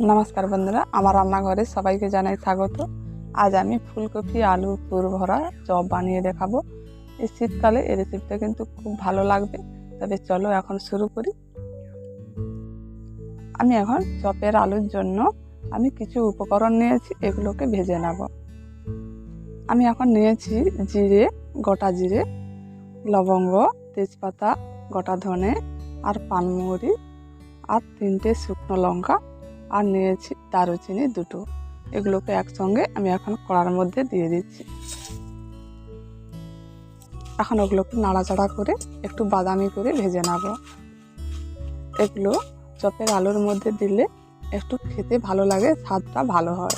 নমস্কার বন্ধুরা, আমার রান্নাঘরে সবাইকে জানাই স্বাগত। আজ আমি ফুলকপি, আলু পুর ভরা চপ বানিয়ে দেখাবো। এই শীতকালে এই রেসিপিটা কিন্তু খুব ভালো লাগবে। তবে চলো এখন শুরু করি। আমি এখন চপের আলুর জন্য আমি কিছু উপকরণ নিয়েছি, এগুলোকে ভেজে নেব। আমি এখন নিয়েছি জিরে, গোটা জিরে, লবঙ্গ, তেজপাতা, গোটা ধনে আর পানমুড়ি আর তিনটে শুকনো লঙ্কা। আর নিয়েছি দারুচিনি দুটো। এগুলোকে একসঙ্গে আমি এখন কড়ার মধ্যে দিয়ে দিচ্ছি। এখন ওগুলোকে নাড়াচাড়া করে একটু বাদামি করে ভেজে নেব। এগুলো চপের আলুর মধ্যে দিলে একটু খেতে ভালো লাগে, স্বাদটা ভালো হয়।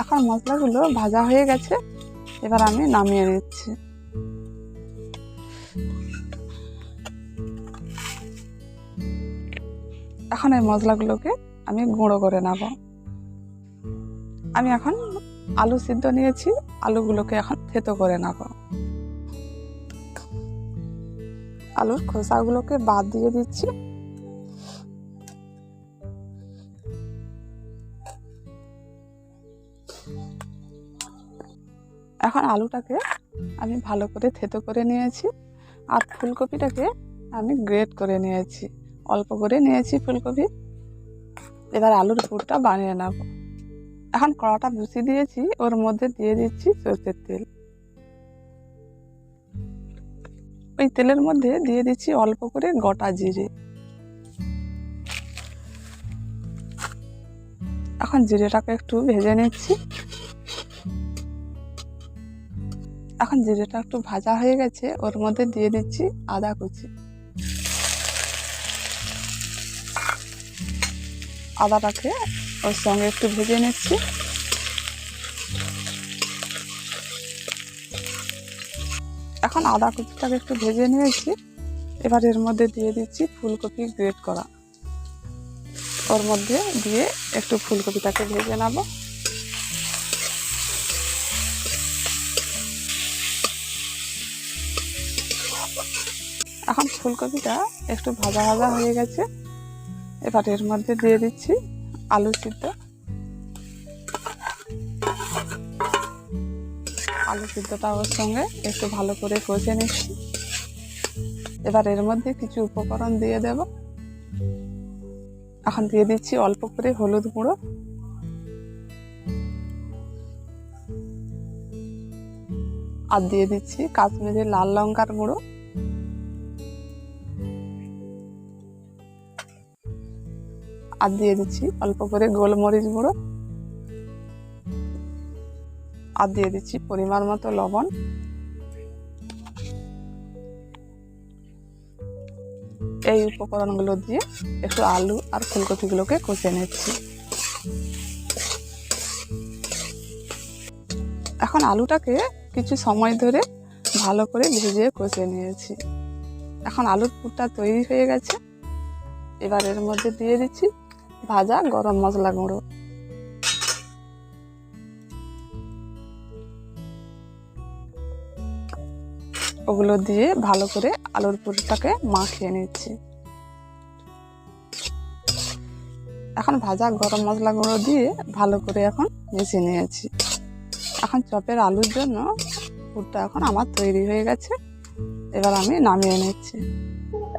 এখন মশলাগুলো ভাজা হয়ে গেছে, এবার আমি নামিয়ে নিচ্ছি। এখন এই মশলাগুলোকে আমি গুঁড়ো করে নেব। আমি এখন আলু সিদ্ধ নিয়েছি, আলুগুলোকে এখন থেতো করে নেব। আলুর খোসাগুলোকে বাদ দিয়ে দিচ্ছি। এখন আলুটাকে আমি ভালো করে থেতো করে নিয়েছি। আর ফুলকপিটাকে আমি গ্রেট করে নিয়েছি। অল্প করে নিয়েছি ফুলকপি। এবার আলুর পুরটা বানিয়ে নেব। এখন কড়াটা বসিয়ে দিয়েছি, ওর মধ্যে দিয়ে দিচ্ছি সর্ষের তেল। ওই তেলের মধ্যে দিয়ে দিচ্ছি অল্প করে গোটা জিরে। এখন জিরেটাকে একটু ভেজে নিচ্ছি। এখন জিরেটা একটু ভাজা হয়ে গেছে, ওর মধ্যে দিয়ে দিচ্ছি আদা কুচি। আদাটাকে ওর সঙ্গে একটু ভেজে নিচ্ছি। এখন আদা কুচিটাকে একটু ভেজে নিয়েছি। এবার এর মধ্যে দিয়ে দিচ্ছি ফুলকপি গ্রেট করা। ওর মধ্যে দিয়ে একটু ফুলকপিটাকে ভেজে নেব। এখন ফুলকপিটা একটু ভাজা ভাজা হয়ে গেছে। এবার এর মধ্যে দিয়ে দিচ্ছি আলু সিদ্ধ। আলু সিদ্ধটা ওর সঙ্গে একটু ভালো করে কষে নিচ্ছি। এবার এর মধ্যে কিছু উপকরণ দিয়ে দেব। এখন দিয়ে দিচ্ছি অল্প করে হলুদ গুঁড়ো। আর দিয়ে দিচ্ছি কাশ্মীরি লাল লঙ্কার গুঁড়ো। আর দিয়ে দিচ্ছি অল্প করে গোলমরিচ গুঁড়ো। আর দিয়ে দিচ্ছি পরিমাণ মতো লবণ। এই উপকরণগুলো দিয়ে একটু আলু আর ফুলকপিগুলোকে কষে নিচ্ছি। এখন আলুটাকে কিছু সময় ধরে ভালো করে ভেজে কষে নিয়েছি। এখন আলুর পুরটা তৈরি হয়ে গেছে। এবার এর মধ্যে দিয়ে দিচ্ছি ভাজা, গরম মশলা গুঁড়ো। ওগুলো দিয়ে ভালো করে আলুর পুরটাকে মাখিয়ে নিচ্ছি। এখন ভাজা, গরম মশলা গুঁড়ো দিয়ে ভালো করে এখন মিশিয়ে নিয়েছি। এখন চপের আলুর জন্য পুরটা এখন আমার তৈরি হয়ে গেছে। এবার আমি নামিয়ে নিচ্ছি।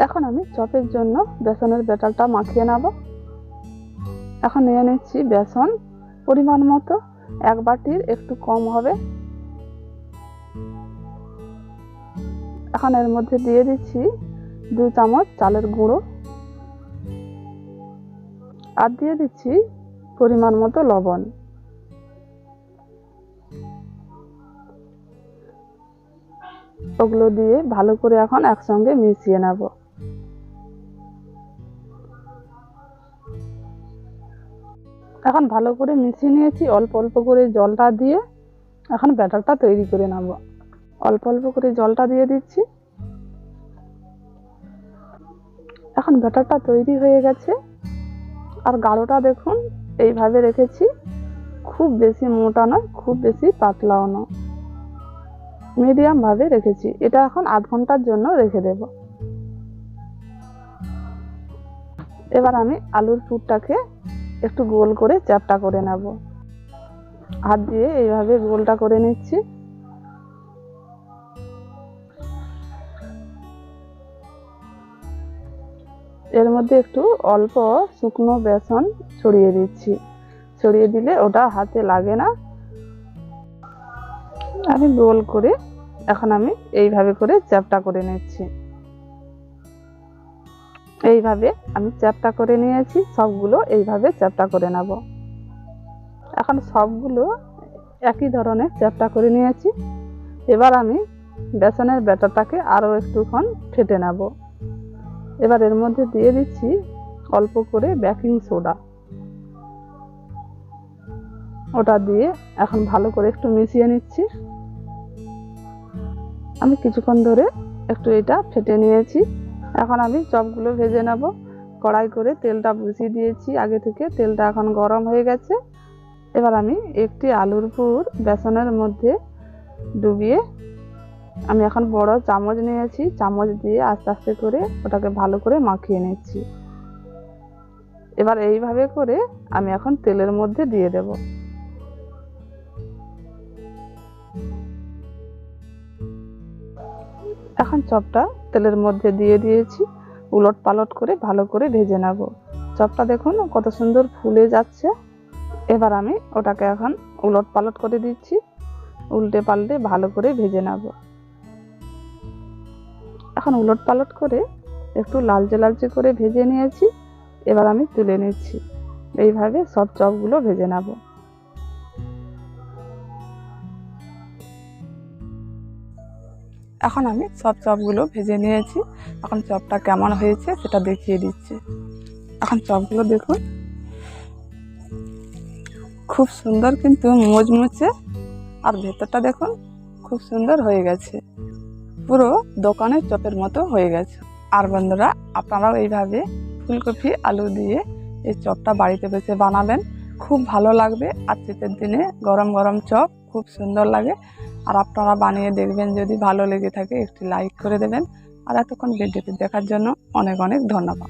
এখন আমি চপের জন্য বেসনের ব্যাটারটা মাখিয়ে নেব। এখন নিয়ে নিচ্ছি বেসন, পরিমাণ মতো। এক বাটির একটু কম হবে। এখন এর মধ্যে দিয়ে দিচ্ছি দু চামচ চালের গুঁড়ো। আর দিয়ে দিচ্ছি পরিমাণ মতো লবণ। ওগুলো দিয়ে ভালো করে এখন একসঙ্গে মিশিয়ে নেব। এখন ভালো করে মিশিয়ে নিয়েছি, অল্প অল্প করে জলটা দিয়ে এখন ব্যাটারটা তৈরি করে নেব। অল্প অল্প করে জলটা দিয়ে দিচ্ছি। এখন ব্যাটারটা তৈরি হয়ে গেছে। আর গাঢ়টা দেখুন, এইভাবে রেখেছি। খুব বেশি মোটা নয়, খুব বেশি পাতলাও নয়। মিডিয়ামভাবে রেখেছি। এটা এখন আধ ঘণ্টার জন্য রেখে দেব। এবার আমি আলুর পুরটাকে একটু গোল করে চ্যাপটা করে নেব। হাত দিয়ে এইভাবে গোলটা করে নিচ্ছি। এর মধ্যে একটু অল্প শুকনো বেসন ছড়িয়ে দিচ্ছি। ছড়িয়ে দিলে ওটা হাতে লাগে না। আমি গোল করে এখন আমি এইভাবে করে চ্যাপটা করে নিচ্ছি। এইভাবে আমি চ্যাপটা করে নিয়েছি, সবগুলো এইভাবে চ্যাপটা করে নেব। এখন সবগুলো একই ধরনের চ্যাপটা করে নিয়েছি। এবার আমি বেসনের ব্যাটারটাকে আরও একটুক্ষণ ফেটে নেব। এবার এর মধ্যে দিয়ে দিচ্ছি অল্প করে বেকিং সোডা। ওটা দিয়ে এখন ভালো করে একটু মিশিয়ে নিচ্ছি। আমি কিছুক্ষণ ধরে একটু এটা ফেটে নিয়েছি। এখন আমি চপগুলো ভেজে নেব। কড়াই করে তেলটা বসিয়ে দিয়েছি। আগে থেকে তেলটা এখন গরম হয়ে গেছে। এবার আমি একটি আলুর পুর বেসনের মধ্যে ডুবিয়ে আমি এখন বড় চামচ নিয়েছি। চামচ দিয়ে আস্তে আস্তে করে ওটাকে ভালো করে মাখিয়ে নিচ্ছি। এবার এইভাবে করে আমি এখন তেলের মধ্যে দিয়ে দেব। এখন চপটা তেলের মধ্যে দিয়ে দিয়েছি। উলট পালট করে ভালো করে ভেজে নেব। চপটা দেখুন কত সুন্দর ফুলে যাচ্ছে। এবার আমি ওটাকে এখন উলট পালট করে দিচ্ছি। উল্টে পাল্টে ভালো করে ভেজে নেব। এখন উলট পালট করে একটু লালচে লালচে করে ভেজে নিয়েছি। এবার আমি তুলে নিচ্ছি। এইভাবে সব চপগুলো ভেজে নেব। এখন আমি সব চপগুলো ভেজে নিয়েছি। এখন চপটা কেমন হয়েছে সেটা দেখিয়ে দিচ্ছি। এখন চপগুলো দেখুন। খুব সুন্দর কিন্তু মুচমুচে। আর ভেতরটা দেখুন, খুব সুন্দর হয়ে গেছে। পুরো দোকানের চপের মতো হয়ে গেছে। আর বন্ধুরা, আপনারাও এইভাবে ফুলকপি, আলু দিয়ে এই চপটা বাড়িতে বসে বানাবেন। খুব ভালো লাগবে। আর শীতের দিনে গরম গরম চপ খুব সুন্দর লাগে। আর আপনারা বানিয়ে দেখবেন, যদি ভালো লেগে থাকে একটি লাইক করে দেবেন। আর এতক্ষণ ভিডিওটি দেখার জন্য অনেক অনেক ধন্যবাদ।